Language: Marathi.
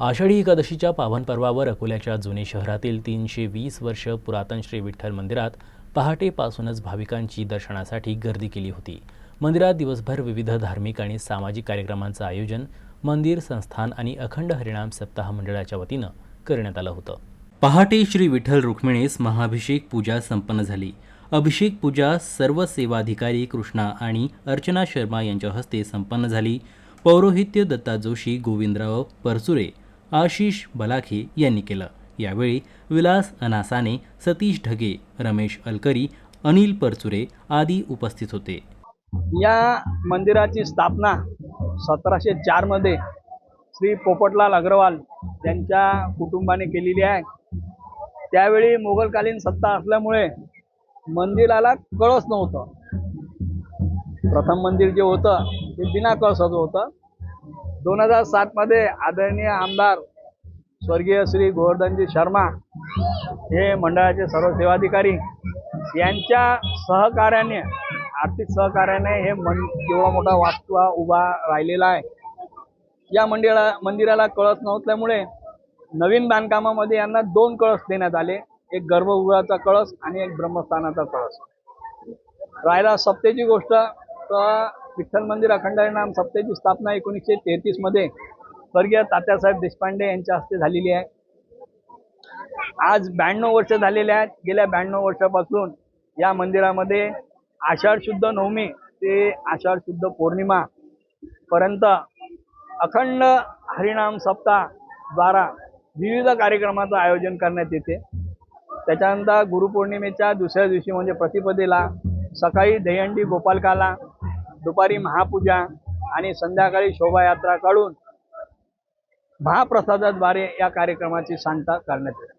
आषाढी एकादशीच्या पावन पर्वावर अकोल्याच्या जुने शहरातील तीनशे वीस वर्ष पुरातन श्री विठ्ठल मंदिरात पहाटेपासूनच भाविकांची दर्शनासाठी गर्दी केली होती. मंदिरात दिवसभर विविध धार्मिक आणि सामाजिक कार्यक्रमांचं आयोजन मंदिर संस्थान आणि अखंड हरिणाम सप्ताह मंडळाच्या वतीनं करण्यात आलं होतं. पहाटे श्री विठ्ठल रुक्मिणीस महाभिषेक पूजा संपन्न झाली. अभिषेक पूजा सर्व सेवाधिकारी कृष्णा आणि अर्चना शर्मा यांच्या हस्ते संपन्न झाली. पौरोहित्य दत्ता जोशी गोविंदराव परसुरे आशिष बलाखे यांनी केलं. यावेळी विलास अनासाने सतीश ढगे रमेश अलकरी अनिल परचुरे आदी उपस्थित होते. या मंदिराची स्थापना सतराशे चारमध्ये श्री पोपटलाल अग्रवाल यांच्या कुटुंबाने केलेली आहे. त्यावेळी मोगलकालीन सत्ता असल्यामुळे मंदिराला कळस नव्हतं. प्रथम मंदिर जे होतं ते बिना कळसाचं होतं. दोन हजार सातमध्ये आदरणीय आमदार स्वर्गीय श्री गोवर्धनजी शर्मा हे मंडळाचे सर्व सेवाधिकारी यांच्या सहकार्याने आर्थिक सहकार्याने हे मन केवढा मोठा वास्तू हा उभा राहिलेला आहे. या मंदिरा मंदिराला कळस नव्हत्यामुळे नवीन बांधकामामध्ये यांना दोन कळस देण्यात आले. एक गर्भगृहाचा कळस आणि एक ब्रह्मस्थानाचा कळस. राहिला सत्तेची गोष्ट तर विठ्ठल मंदिर अखंड नाम सप्तेची स्थापना एकोणीसशे तेहतीसमध्ये स्वर्गीय तात्यासाहेब देशपांडे यांच्या हस्ते झालेली आहे. आज ब्याण्णव वर्ष झालेले आहेत गेल्या ब्याण्णव वर्षापासून या मंदिरामध्ये आषाढ शुद्ध नवमी ते आषाढ शुद्ध पौर्णिमा पर्यंत अखंड हरिनाम सप्ताह द्वारा विविध कार्यक्रमाचं आयोजन करण्यात येते. त्याच्यानंतर गुरुपौर्णिमेच्या दुसऱ्या दिवशी म्हणजे प्रतिपदेला सकाळी दहीहंडी गोपालकाला दुपारी महापूजा आणि संध्याकाळी शोभायात्रा काढून महाप्रसादाद्वारे या कार्यक्रमाची सांगता करण्यात येते.